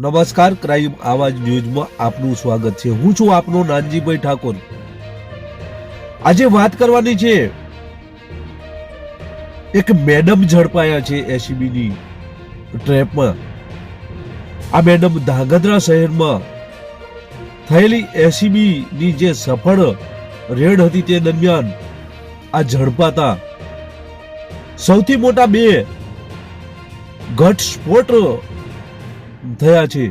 નમસ્કાર, ક્રાઇમ આવાજ ન્યૂઝમાં આપનું સ્વાગત છે. હું છું આપનો નાનજીભાઈ ઠાકોર. આજે વાત કરવાની છે, એક મેડમ ઝડપાયા છે એસીબી ની ટ્રેપમાં. આ મેડમ ધાંગધ્રા શહેરમાં થયેલી એસીબીની જે સફળ રેડ હતી તે દરમિયાન આ ઝડપાતા સૌથી મોટા બે ઘટસ્ફોટ થયા છે.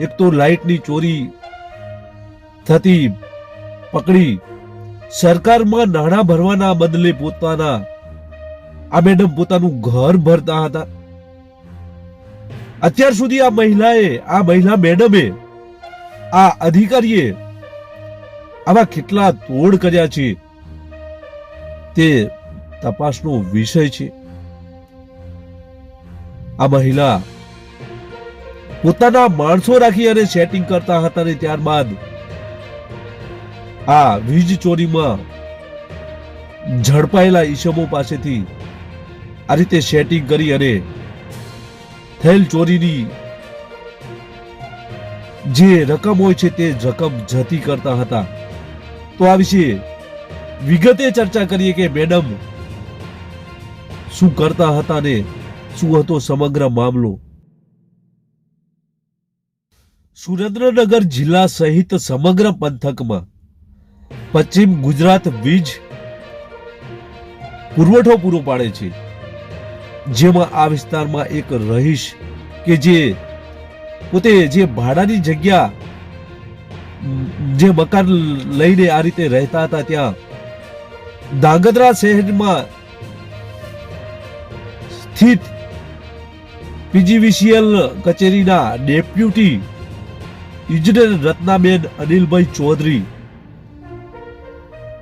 એક તો લાઇટની ચોરી થતી પકડી સરકારમાં નાણાં ભરવાના બદલે પોતાના આ મેડમ પોતાનું ઘર ભરતા હતા. અત્યાર સુધી આ મહિલાએ, આ મહિલા મેડમે આ અધિકારીએ આવા કેટલા તોડ કર્યા છે તે તપાસનો વિષય છે. આ મહિલા પોતાના માણસો રાખી અને સેટિંગ કરતા હતા ને ત્યારબાદ આ વીજ ચોરીમાં ઝડપાયેલા ઈસમો પાસેથી આ રીતે સેટિંગ કરી અને થયેલ ચોરીની જે રકમ હોય છે તે રકમ જતી કરતા હતા. તો આ વિશે વિગતે ચર્ચા કરીએ કે મેડમ શું કરતા હતા ને શું હતો સમગ્ર મામલો? સુરેન્દ્રનગર જિલ્લા સહિત સમગ્ર પંથકમાં પશ્ચિમ ગુજરાત વીજ પુરવઠો પૂરો પાડે છે. જેમાં આ વિસ્તારમાં એક રહીશ કે જે પોતે જે ભાડાની જગ્યા જે મકાન લઈને આ રીતે રહેતા હતા ત્યાં ધાંગધ્રા શહેરમાં સ્થિત પીજીવીસીએલ કચેરીના ડેપ્યુટી ઇજનેર રત્નાબેન અનિલભાઈ ચૌધરી.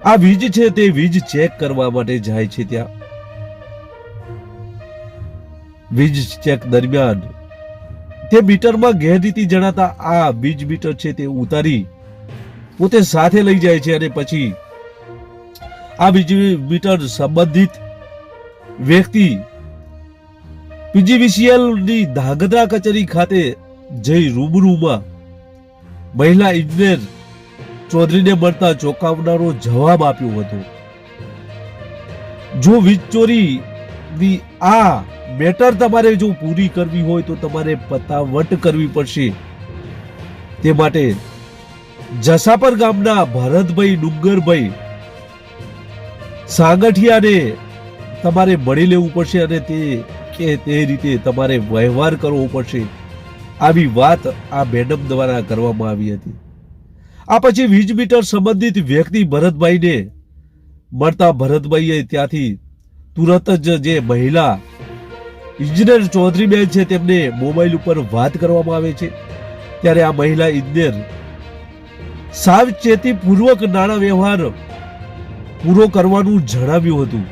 આ વીજ છે તે વીજ ચેક કરવા માટે જાય છે ત્યાં. વીજ ચેક દરમિયાન તે મીટરમાં ગેરરીતિ જણાતા આ વીજ મીટર છે તે ઉતારી પોતે સાથે લઈ જાય છે અને પછી આ વીજ મીટર સંબંધિત વ્યક્તિ પીજીવીસીએલની ની કચેરી ખાતે જઈ રૂબરૂમાં મહિલા ઇજનેર ચૌધરીને મળતા ચોંકાવનારો જવાબ આપ્યો હતો. જો વીજ ચોરીની આ મેટર તમારે જો પૂરી કરવી હોય તો તમારે પતાવટ કરવી પડશે. તે માટે જસાપર ગામના ભરતભાઈ ડુંગરભાઈ સાગઠિયાને તમારે મળી લેવું પડશે અને તે કે તે રીતે તમારે વ્યવહાર કરવો પડશે. આવી વાત આ મેડમ દ્વારા કરવામાં આવી હતી. આ પછી વીજ મીટર સંબંધિત વ્યક્તિ ભરતભાઈને મળતા ભરતભાઈએ ત્યાંથી તુરત જ જે મહિલા ઇજનેર ચૌધરી બેન છે તેમને મોબાઈલ ઉપર વાત કરવામાં આવે છે. ત્યારે આ મહિલા ઇજનેર સાવચેતીપૂર્વક નાણાં વ્યવહાર પૂરો કરવાનું જણાવ્યું હતું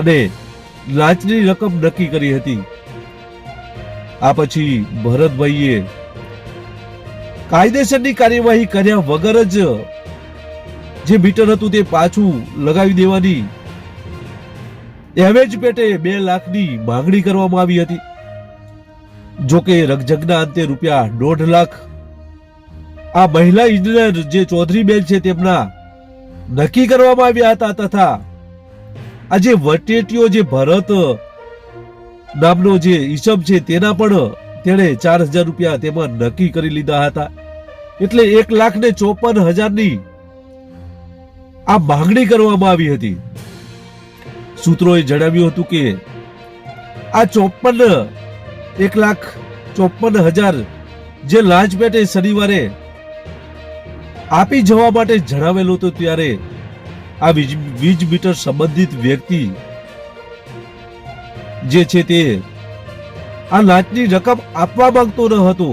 અને લાંચની રકમ નક્કી કરી હતી. આ પછી ભરતભાઈએ કાયદેસરની કાર્યવાહી કર્યા વગર જ જે મીટર હતું તે પાછું લગાવી દેવાની એવેજ પેટે બે લાખની માંગણી કરવામાં આવી હતી. જોકે રગજગના અંતે રૂપિયા દોઢ લાખ આ મહિલા ઇજનેર જે ચૌધરી બેન છે તેમના નક્કી કરવામાં આવ્યા હતા તથા આ જે વટેટીઓ જે ભરત નામનો જે ઈસમ છે તેના પણ તેણે ચાર હજાર રૂપિયા તેમાં નક્કી કરી લીધા હતા. એટલે એક લાખ ને ચોપન હજારની આ માંગણી કરવામાં આવી હતી. સૂત્રોએ જણાવ્યું હતું કે આ ચોપન, એક લાખ ચોપન હજાર જે લાંચ પેટે શનિવારે આપી જવા માટે જણાવેલું હતું ત્યારે આ વીજ વીજ મીટર સંબંધિત વ્યક્તિ જે છે તે આ લાંચની રકમ આપવા માંગતો ન હતો.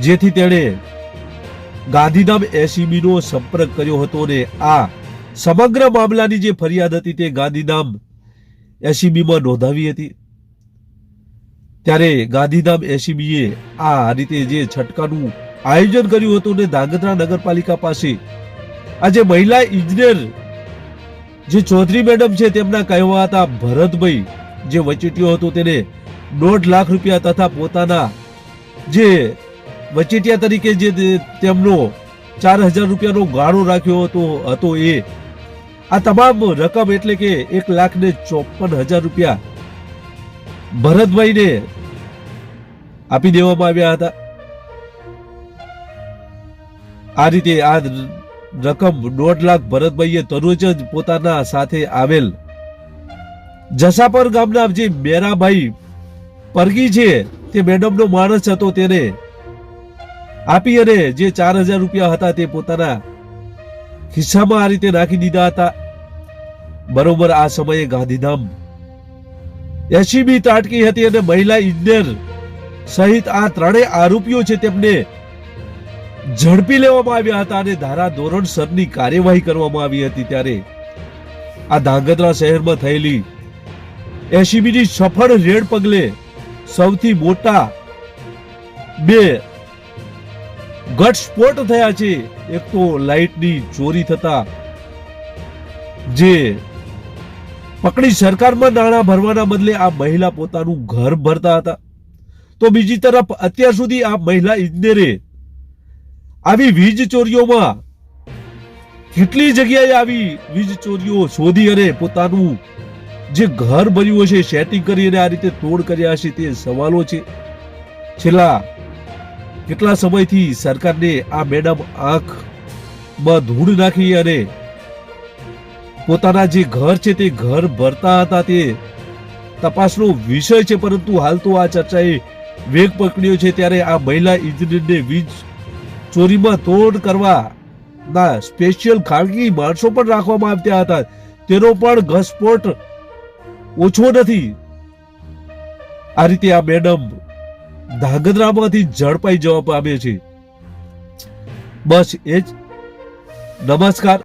જેથી તેણે ગાંધીધામ એસીબીનો સંપર્ક કર્યો હતો ને આ સમગ્ર મામલાની જે ફરિયાદ હતી તે ગાંધીધામ એસીબીમાં નોંધાવી હતી. ત્યારે ગાંધીધામ એસીબીએ આ રીતે જે છટકાનું આયોજન કર્યું હતું ને ધાંગધ્રા નગરપાલિકા પાસે આજે મહિલા ઇજનેર, જે ચૌધરી મેડમ છે તેમના કહેવા હતા ભરતભાઈ જે વચેટીયો હતો તેને દોઢ લાખ રૂપિયા તથા પોતાના જે વચેટિયા તરીકે જે તેમનો ચાર હજાર રૂપિયાનો ગાળો રાખ્યો હતો હતો એ. આ તમામ રકમ એટલે કે એક લાખ ને ચોપન હજાર રૂપિયા ભરતભાઈને આપી દેવામાં આવ્યા હતા. આ રીતે આ રકમ દોઢ લાખ ભરતભાઈએ તરત જ પોતાના સાથે આવેલ જસાપર ગામના જે મેરાભાઈ પરગી છે, તે મેડમનો માણસ હતો તેને આપી અને જે ચાર હજાર રૂપિયા હતા તે પોતાના ખિસ્સામાં આ રીતે નાખી દીધા હતા. બરોબર આ સમયે ગાંધીધામ એસીબી તાટકી હતી અને મહિલા ઇજનેર સહિત આ ત્રણેય આરોપીઓ છે તેમને ઝડપી લેવામાં આવ્યા હતા અને ધારા ધોરણસરની કાર્યવાહી કરવામાં આવી હતી ત્યારે આ ધાંગધ્રા શહેરમાં થયેલી એસીબીની સફળ રેડ પગલે સૌથી મોટા બે ગટસ્ફોટ થયા છે. એક તો લાઇટની ચોરી થતા જે પકડી સરકારમાં નાણાં ભરવાના બદલે આ મહિલા પોતાનું ઘર ભરતા હતા. તો બીજી તરફ અત્યાર સુધી આ મહિલા ઇજનેરે આવી વીજ ચોરીઓમાં કેટલી જગ્યાએ આવી વીજ ચોરીઓ શોધી અને પોતાનું જે ઘર બન્યું હશે સેટિંગ કરી અને આ રીતે તોડ કર્યા હશે તે સવાલો છે. છેલ્લા કેટલા સમયથી સરકારને આ મેડમ આંખમાં ધૂળ નાખી અને પોતાના જે ઘર છે તે ઘર ભરતા હતા તે તપાસનો વિષય છે, પરંતુ હાલ તો આ ચર્ચાએ વેગ પકડ્યો છે. ત્યારે આ મહિલા ઇજનેરને વીજ ચોરીમાં તોડ કરવા ના સ્પેશિયલ ખાનગી માણસો પણ રાખવામાં આવ્યા હતા. તેનો પણ ઘસસ્ફોટ ઓછો નથી. આ રીતે આ મેડમ ધાંગધ્રામાંથી ઝડપાઈ જવા પામે છે. બસ એ જ. નમસ્કાર.